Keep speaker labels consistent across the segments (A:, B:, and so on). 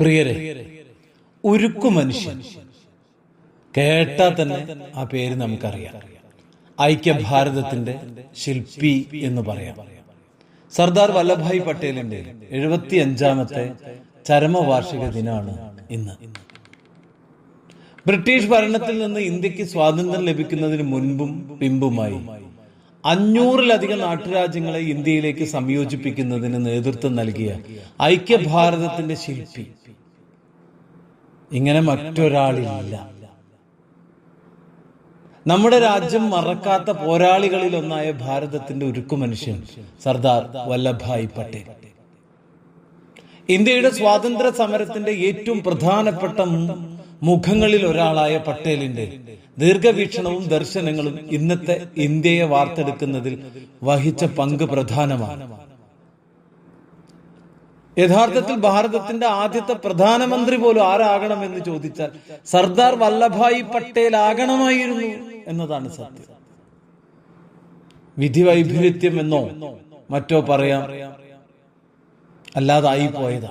A: പ്രിയരെ ഉരുക്കു മനുഷ്യൻ. കേട്ടാൽ തന്നെ ആ പേര് നമുക്കറിയാം. ഐക്യഭാരതത്തിന്റെ ശില്പി എന്ന് പറയാം. സർദാർ വല്ലഭായ് പട്ടേലിന്റെ എഴുപത്തി അഞ്ചാമത്തെ ചരമവാർഷിക ദിനമാണ് ഇന്ന്. ബ്രിട്ടീഷ് ഭരണത്തിൽ നിന്ന് ഇന്ത്യയ്ക്ക് സ്വാതന്ത്ര്യം ലഭിക്കുന്നതിന് മുൻപും പിമ്പുമായി അഞ്ഞൂറിലധികം നാട്ടുരാജ്യങ്ങളെ ഇന്ത്യയിലേക്ക് സംയോജിപ്പിക്കുന്നതിന് നേതൃത്വം നൽകിയ ഐക്യഭാരതത്തിന്റെ ശില്പി ഇങ്ങനെ മറ്റൊരാളില്ല. നമ്മുടെ രാജ്യം മറക്കാത്ത പോരാളികളിൽ ഒന്നായ ഭാരതത്തിന്റെ ഉരുക്കു മനുഷ്യൻ സർദാർ വല്ലഭായ് പട്ടേൽ. ഇന്ത്യയുടെ സ്വാതന്ത്ര്യ സമരത്തിന്റെ ഏറ്റവും പ്രധാനപ്പെട്ട മുഖങ്ങളിൽ ഒരാളായ പട്ടേലിന്റെ ദീർഘവീക്ഷണവും ദർശനങ്ങളും ഇന്നത്തെ ഇന്ത്യയെ വാർത്തെടുക്കുന്നതിൽ വഹിച്ച പങ്ക് പ്രധാനമാണ്. യഥാർത്ഥത്തിൽ ഭാരതത്തിന്റെ ആദ്യത്തെ പ്രധാനമന്ത്രി പോലും ആരാകണമെന്ന് ചോദിച്ചാൽ സർദാർ വല്ലഭായ് പട്ടേൽ ആകണമായിരുന്നു എന്നതാണ് സത്യം. വിധി വൈപരീത്യം എന്നോ മറ്റോ പറയാം. അല്ലാതായി പോയതാ.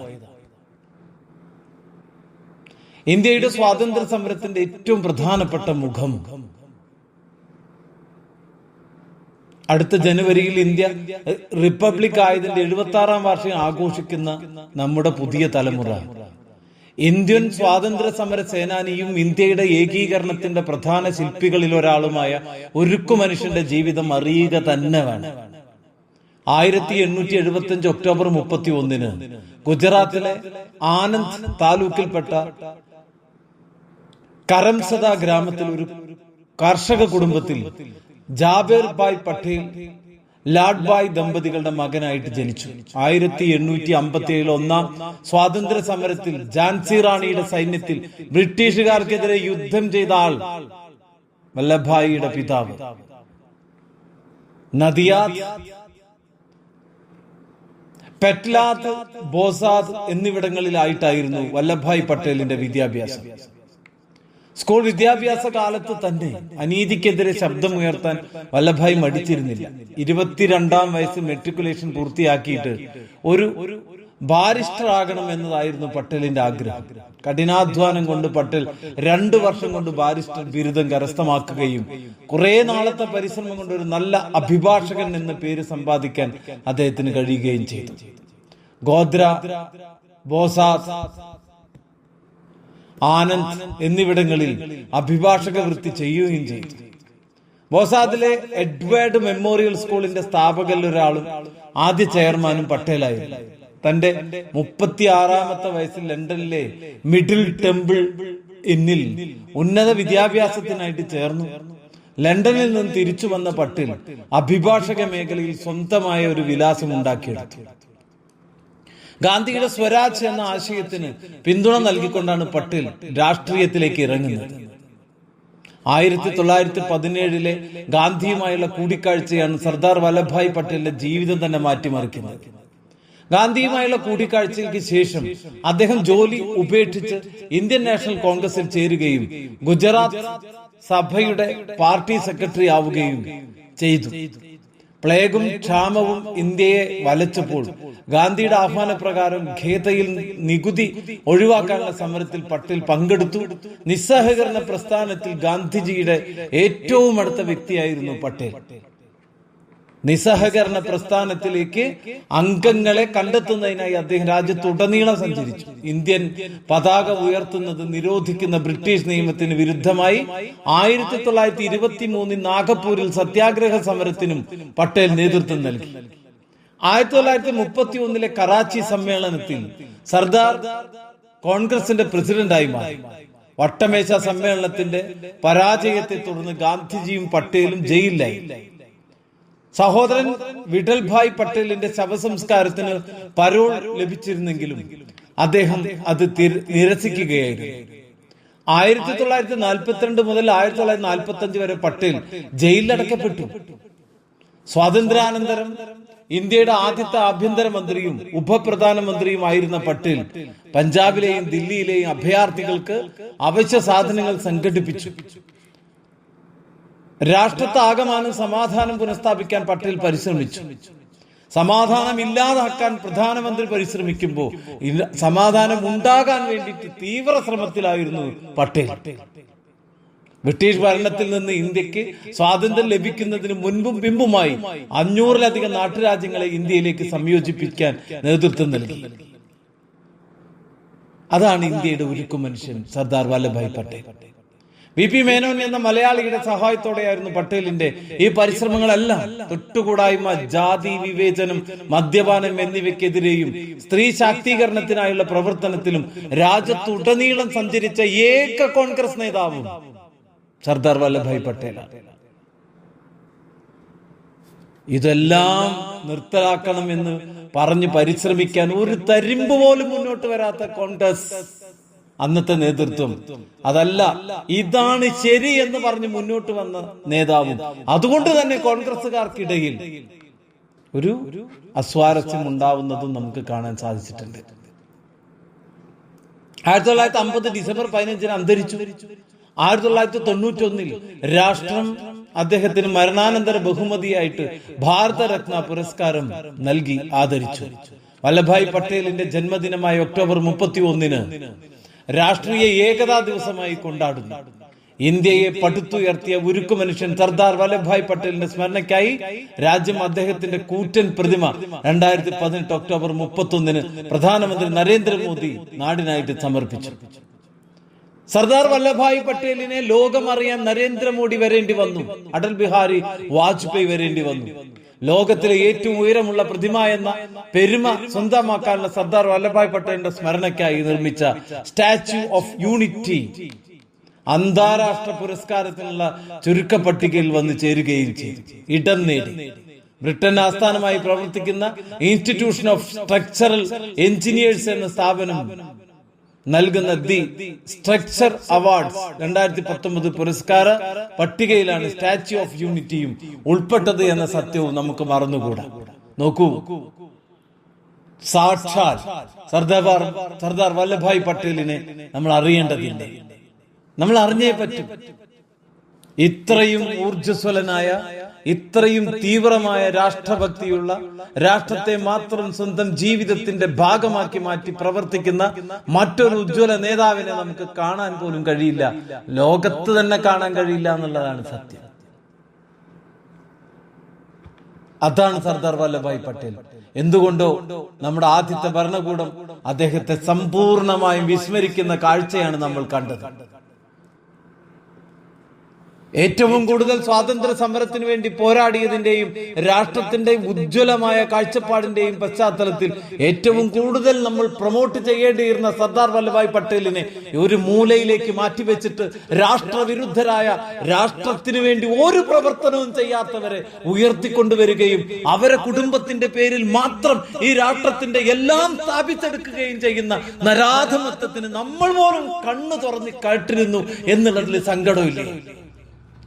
A: ഇന്ത്യയുടെ സ്വാതന്ത്ര്യ സമരത്തിന്റെ ഏറ്റവും പ്രധാനപ്പെട്ട മുഖം അടുത്ത ജനുവരിയിൽ ഇന്ത്യ റിപ്പബ്ലിക് ആയതിന്റെ എഴുപത്തി ആറാം വാർഷികം ആഘോഷിക്കുന്ന നമ്മുടെ പുതിയ തലമുറ. ഇന്ത്യൻ സ്വാതന്ത്ര്യ സമര സേനാനിയും ഇന്ത്യയുടെ ഏകീകരണത്തിന്റെ പ്രധാന ശില്പികളിൽ ഒരാളുമായ ഒരുക്കു മനുഷ്യന്റെ ജീവിതം അറിയുക തന്നെ വേണം. ആയിരത്തി എണ്ണൂറ്റി എഴുപത്തി അഞ്ച് ഒക്ടോബർ മുപ്പത്തി ഒന്നിന് ഗുജറാത്തിലെ ആനന്ദ് താലൂക്കിൽപ്പെട്ട കരംസദ ഗ്രാമത്തിൽ ഒരു കർഷക കുടുംബത്തിൽ ജാബേർ ബായ് പട്ടേൽ ലാഡ് ബായ് ദമ്പതികളുടെ മകനായിട്ട് ജനിച്ചു. ആയിരത്തി എണ്ണൂറ്റി അമ്പത്തി ഏഴിൽ ഒന്നാം സ്വാതന്ത്ര്യ സമരത്തിൽ ഝാൻസി റാണിയുടെ സൈന്യത്തിൽ ബ്രിട്ടീഷുകാർക്കെതിരെ യുദ്ധം ചെയ്ത ആൾ വല്ലഭായിയുടെ പിതാവ്. നദിയാദ് പെറ്റ്ലാത്ത് ബോസാദ് എന്നിവിടങ്ങളിലായിട്ടായിരുന്നു വല്ലഭായ് പട്ടേലിന്റെ വിദ്യാഭ്യാസം. സ്കൂൾ വിദ്യാഭ്യാസ കാലത്ത് തന്നെ അനീതിക്കെതിരെ ശബ്ദം ഉയർത്താൻ വല്ലഭായ് മടിച്ചിരുന്നില്ല. ഇരുപത്തിരണ്ടാം വയസ്സ് മെട്രിക്കുലേഷൻ പൂർത്തിയാക്കിയിട്ട് ഒരു ബാരിസ്റ്റർ ആകണം എന്നതായിരുന്നു പട്ടേലിന്റെ ആഗ്രഹം. കഠിനാധ്വാനം കൊണ്ട് പട്ടേൽ രണ്ടു വർഷം കൊണ്ട് ബാരിസ്റ്റർ ബിരുദം കരസ്ഥമാക്കുകയും കുറെ നാളത്തെ പരിശ്രമം കൊണ്ട് ഒരു നല്ല അഭിഭാഷകൻ എന്ന പേര് സമ്പാദിക്കാൻ അദ്ദേഹത്തിന് കഴിയുകയും ചെയ്തു. ഗോദ്ര ബോസാദ് ആനന്ദ് എന്നിവിടങ്ങളിൽ അഭിഭാഷക വൃത്തി ചെയ്യുകയും ചെയ്തു. ബോസാദിലെ എഡ്വേർഡ് മെമ്മോറിയൽ സ്കൂളിന്റെ സ്ഥാപകരിൽ ഒരാളും ആദ്യ ചെയർമാനും പട്ടേലായിരുന്നു. തന്റെ മുപ്പത്തി ആറാമത്തെ വയസ്സിൽ ലണ്ടനിലെ മിഡിൽ ടെമ്പിൾ ഇന്നിൽ ഉന്നത വിദ്യാഭ്യാസത്തിനായിട്ട് ചേർന്നു. ലണ്ടനിൽ നിന്ന് തിരിച്ചു വന്ന പട്ടേൽ അഭിഭാഷക മേഖലയിൽ സ്വന്തമായ ഒരു വിലാസം ഉണ്ടാക്കിയെടുത്തു. ഗാന്ധിയുടെ സ്വരാജ് എന്ന ആശയത്തിന് പിന്തുണ നൽകിക്കൊണ്ടാണ് പട്ടേൽ രാഷ്ട്രീയത്തിലേക്ക് ഇറങ്ങുന്നത്. ആയിരത്തി തൊള്ളായിരത്തി പതിനേഴിലെ ഗാന്ധിയുമായുള്ള കൂടിക്കാഴ്ചയാണ് സർദാർ വല്ലഭായ് പട്ടേലിന്റെ ജീവിതം തന്നെ മാറ്റിമറിക്കുന്നത്. ഗാന്ധിയുമായുള്ള കൂടിക്കാഴ്ചയ്ക്ക് ശേഷം അദ്ദേഹം ജോലി ഉപേക്ഷിച്ച് ഇന്ത്യൻ നാഷണൽ കോൺഗ്രസിൽ ചേരുകയും ഗുജറാത്ത് സഭയുടെ പാർട്ടി സെക്രട്ടറി ആവുകയും ചെയ്തു. പ്ലേഗും ക്ഷാമവും ഇന്ത്യയെ വലച്ചപ്പോൾ. ഗാന്ധിയുടെ ആഹ്വാനപ്രകാരം ഖേതയിൽ നികുതി ഒഴിവാക്കാനുള്ള സമരത്തിൽ പട്ടേൽ പങ്കെടുത്തു. നിസ്സഹകരണ പ്രസ്ഥാനത്തിൽ ഗാന്ധിജിയുടെ ഏറ്റവും അടുത്ത വ്യക്തിയായിരുന്നു പട്ടേൽ. നിസ്സഹകരണ പ്രസ്ഥാനത്തിലേക്ക് അംഗങ്ങളെ കണ്ടെത്തുന്നതിനായി അദ്ദേഹം രാജ്യത്തുടനീളം സഞ്ചരിച്ചു. ഇന്ത്യൻ പതാക ഉയർത്തുന്നത് നിരോധിക്കുന്ന ബ്രിട്ടീഷ് നിയമത്തിന് വിരുദ്ധമായി ആയിരത്തി തൊള്ളായിരത്തി ഇരുപത്തി മൂന്നിൽ നാഗപ്പൂരിൽ സത്യാഗ്രഹ സമരത്തിനും പട്ടേൽ നേതൃത്വം നൽകി. ആയിരത്തി തൊള്ളായിരത്തി മുപ്പത്തി ഒന്നിലെ കറാച്ചി സമ്മേളനത്തിൽ സർദാർ കോൺഗ്രസിന്റെ പ്രസിഡന്റായി മാറി. വട്ടമേശ സമ്മേളനത്തിന്റെ പരാജയത്തെ തുടർന്ന് ഗാന്ധിജിയും പട്ടേലും ജയിലിലായി. സഹോദരൻ വിഠൽഭായ് പട്ടേലിന്റെ ശവസംസ്കാരത്തിന് പരോൾ ലഭിച്ചിരുന്നെങ്കിലും അദ്ദേഹം അത് നിരസിക്കുകയായിരുന്നു. ആയിരത്തി തൊള്ളായിരത്തി നാൽപ്പത്തിരണ്ട് മുതൽ ആയിരത്തി തൊള്ളായിരത്തി നാൽപ്പത്തി അഞ്ച് വരെ പട്ടേൽ ജയിലിലടക്കപ്പെട്ടു. സ്വാതന്ത്ര്യാനന്തരം ഇന്ത്യയുടെ ആദ്യത്തെ ആഭ്യന്തരമന്ത്രിയും ഉപപ്രധാനമന്ത്രിയുമായിരുന്ന പട്ടേൽ പഞ്ചാബിലെയും ദില്ലിയിലെയും അഭയാർത്ഥികൾക്ക് അവശ്യ സാധനങ്ങൾ സംഘടിപ്പിച്ചു. രാഷ്ട്രത്താകമാനം സമാധാനം പുനഃസ്ഥാപിക്കാൻ പട്ടേൽ പരിശ്രമിച്ചു. സമാധാനം ഇല്ലാതാക്കാൻ പ്രധാനമന്ത്രി പരിശ്രമിക്കുമ്പോൾ സമാധാനം ഉണ്ടാകാൻ വേണ്ടിയിട്ട് തീവ്ര ശ്രമത്തിലായിരുന്നു പട്ടേൽ. ബ്രിട്ടീഷ് ഭരണത്തിൽ നിന്ന് ഇന്ത്യയ്ക്ക് സ്വാതന്ത്ര്യം ലഭിക്കുന്നതിന് മുൻപും പിമ്പുമായി അഞ്ഞൂറിലധികം നാട്ടുരാജ്യങ്ങളെ ഇന്ത്യയിലേക്ക് സംയോജിപ്പിക്കാൻ നേതൃത്വം നൽകി. അതാണ് ഇന്ത്യയുടെ ഉരുക്കു മനുഷ്യൻ സർദാർ വല്ലഭായ് പട്ടേൽ. വി പി മേനോൻ എന്ന മലയാളിയുടെ സഹായത്തോടെയായിരുന്നു പട്ടേലിന്റെ ഈ പരിശ്രമങ്ങളെല്ലാം തൊട്ടുകൂടായ്മ ജാതി വിവേചനം മദ്യപാനം എന്നിവയ്ക്കെതിരെയും സ്ത്രീ ശാക്തീകരണത്തിനായുള്ള പ്രവർത്തനത്തിലും രാജ്യത്തുടനീളം സഞ്ചരിച്ച ഏക കോൺഗ്രസ് നേതാവും സർദാർ വല്ലഭായ് പട്ടേലാണ്. ഇതെല്ലാം നിർത്തലാക്കണമെന്ന് പറഞ്ഞ് പരിശ്രമിക്കാൻ ഒരു തരിമ്പ് പോലും മുന്നോട്ട് വരാത്ത കോൺഗ്രസ് അന്നത്തെ നേതൃത്വം. അതല്ല ഇതാണ് ശരി എന്ന് പറഞ്ഞ് മുന്നോട്ട് വന്ന നേതാവും. അതുകൊണ്ട് തന്നെ കോൺഗ്രസുകാർക്കിടയിൽ ഒരു അസ്വാരസ്യം ഉണ്ടാവുന്നതും നമുക്ക് കാണാൻ സാധിച്ചിട്ടുണ്ട്. ആയിരത്തി തൊള്ളായിരത്തി അമ്പത് ഡിസംബർ പതിനഞ്ചിന് അന്തരിച്ചു. ആയിരത്തി തൊള്ളായിരത്തി തൊണ്ണൂറ്റി ഒന്നിൽ രാഷ്ട്രം അദ്ദേഹത്തിന് മരണാനന്തര ബഹുമതിയായിട്ട് ഭാരതരത്ന പുരസ്കാരം നൽകി ആദരിച്ചു. വല്ലഭായ് പട്ടേലിന്റെ ജന്മദിനമായ ഒക്ടോബർ മുപ്പത്തി ഒന്നിന് രാഷ്ട്രീയ ഏകതാ ദിവസമായി കൊണ്ടാടുന്നു. ഇന്ത്യയെ പടുത്തുയർത്തിയ ഉരുക്കു മനുഷ്യൻ സർദാർ വല്ലഭായ് പട്ടേലിന്റെ സ്മരണയ്ക്കായി രാജ്യം അദ്ദേഹത്തിന്റെ കൂറ്റൻ പ്രതിമ രണ്ടായിരത്തി പതിനെട്ട് ഒക്ടോബർ മുപ്പത്തൊന്നിന് പ്രധാനമന്ത്രി നരേന്ദ്രമോദി നാടിനായിട്ട് സമർപ്പിച്ചു. സർദാർ വല്ലഭായ് പട്ടേലിനെ ലോകം അറിയാൻ നരേന്ദ്രമോദി വരേണ്ടി വന്നു. അടൽ ബിഹാരി വാജ്പേയി വരേണ്ടി വന്നു. ലോകത്തിലെ ഏറ്റവും ഉയരമുള്ള പ്രതിമ എന്ന പെരുമ സ്വന്തമാക്കാനുള്ള സർദാർ വല്ലഭായ് പട്ടേലിന്റെ സ്മരണയ്ക്കായി നിർമ്മിച്ച സ്റ്റാച്യു ഓഫ് യൂണിറ്റി. അന്താരാഷ്ട്ര പുരസ്കാരത്തിനുള്ള ചുരുക്കപ്പട്ടികയിൽ വന്ന് ചേരുകയും ചെയ്തു. ഇടം നേടി. ബ്രിട്ടൻ ആസ്ഥാനമായി പ്രവർത്തിക്കുന്ന ഇൻസ്റ്റിറ്റ്യൂഷൻ ഓഫ് സ്ട്രക്ചറൽ എഞ്ചിനീയേഴ്സ് എന്ന സ്ഥാപനം നൽകുന്ന ദി സ്ട്രക്ചർ അവാർഡ്സ്. രണ്ടായിരത്തി പത്തൊമ്പത് പുരസ്കാര പട്ടികയിലാണ് സ്റ്റാച്യു ഓഫ് യൂണിറ്റിയും ഉൾപ്പെട്ടത് എന്ന സത്യവും നമുക്ക് മറന്നുകൂടാ. നോക്കൂ. സാക്ഷാൽ സർദാർ സർദാർ വല്ലഭായ് പട്ടേലിനെ നമ്മൾ അറിയേണ്ടതില്ല. നമ്മൾ അറിഞ്ഞേ പറ്റും. ഇത്രയും ഊർജസ്വലനായ ഇത്രയും തീവ്രമായ രാഷ്ട്രഭക്തിയുള്ള രാഷ്ട്രത്തെ മാത്രം സ്വന്തം ജീവിതത്തിന്റെ ഭാഗമാക്കി മാറ്റി പ്രവർത്തിക്കുന്ന മറ്റൊരു ഉജ്ജ്വല നേതാവിനെ നമുക്ക് കാണാൻ പോലും കഴിയില്ല. ലോകത്ത് തന്നെ കാണാൻ കഴിയില്ല എന്നുള്ളതാണ് സത്യം. അതാണ് സർദാർ വല്ലഭായ് പട്ടേൽ. എന്തുകൊണ്ടോ നമ്മുടെ ആദ്യത്തെ ഭരണകൂടം അദ്ദേഹത്തെ സമ്പൂർണമായും വിസ്മരിക്കുന്ന കാഴ്ചയാണ് നമ്മൾ കണ്ടത്. ഏറ്റവും കൂടുതൽ സ്വാതന്ത്ര്യ സമരത്തിന് വേണ്ടി പോരാടിയതിന്റെയും രാഷ്ട്രത്തിന്റെ ഉജ്ജ്വലമായ കാഴ്ചപ്പാടിന്റെയും പശ്ചാത്തലത്തിൽ ഏറ്റവും കൂടുതൽ നമ്മൾ പ്രൊമോട്ട് ചെയ്യേണ്ടിയിരുന്ന സർദാർ വല്ലഭായ് പട്ടേലിനെ ഒരു മൂലയിലേക്ക് മാറ്റിവെച്ചിട്ട് രാഷ്ട്രവിരുദ്ധരായ രാഷ്ട്രത്തിന് വേണ്ടി ഒരു പ്രവർത്തനവും ചെയ്യാത്തവരെ ഉയർത്തിക്കൊണ്ടുവരികയും അവരെ കുടുംബത്തിന്റെ പേരിൽ മാത്രം ഈ രാഷ്ട്രത്തിന്റെ എല്ലാം സ്ഥാപിച്ചെടുക്കുകയും ചെയ്യുന്ന നരാധമത്വത്തിന് നമ്മൾ പോലും കണ്ണു തുറന്ന് കേട്ടിരുന്നു എന്നുള്ളതിൽ സങ്കടമില്ലേ?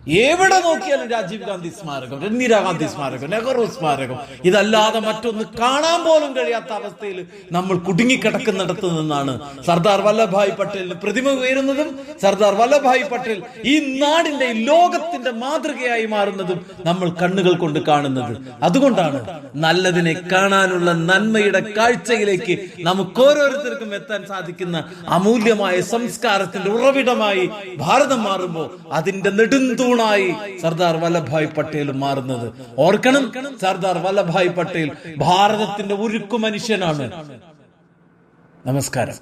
A: എവിടെ നോക്കിയാലും രാജീവ് ഗാന്ധി സ്മാരകം ഇന്ദിരാഗാന്ധി സ്മാരകം നെഹ്റു സ്മാരകം. ഇതല്ലാതെ മറ്റൊന്ന് കാണാൻ പോലും കഴിയാത്ത അവസ്ഥയിൽ നമ്മൾ കുടുങ്ങിക്കിടക്കുന്നിടത്ത് നിന്നാണ് സർദാർ വല്ലഭായ് പട്ടേലിന് പ്രതിമ ഉയരുന്നതും സർദാർ വല്ലഭായ് പട്ടേൽ ഈ നാടിന്റെ ലോകത്തിന്റെ മാതൃകയായി മാറുന്നതും നമ്മൾ കണ്ണുകൾ കൊണ്ട് കാണുന്നത്. അതുകൊണ്ടാണ് നല്ലതിനെ കാണാനുള്ള നന്മയുടെ കാഴ്ചയിലേക്ക് നമുക്ക് ഓരോരുത്തർക്കും എത്താൻ സാധിക്കുന്ന അമൂല്യമായ സംസ്കാരത്തിന്റെ ഉറവിടമായി ഭാരതം മാറുമ്പോൾ അതിന്റെ നെടുന്തൂണായി സർദാർ വല്ലഭായ് പട്ടേൽ മാറുന്നത്. ഓർക്കണം സർദാർ വല്ലഭായ് പട്ടേൽ ഭാരതത്തിന്റെ ഉരുക്കു മനുഷ്യനാണ്. നമസ്കാരം.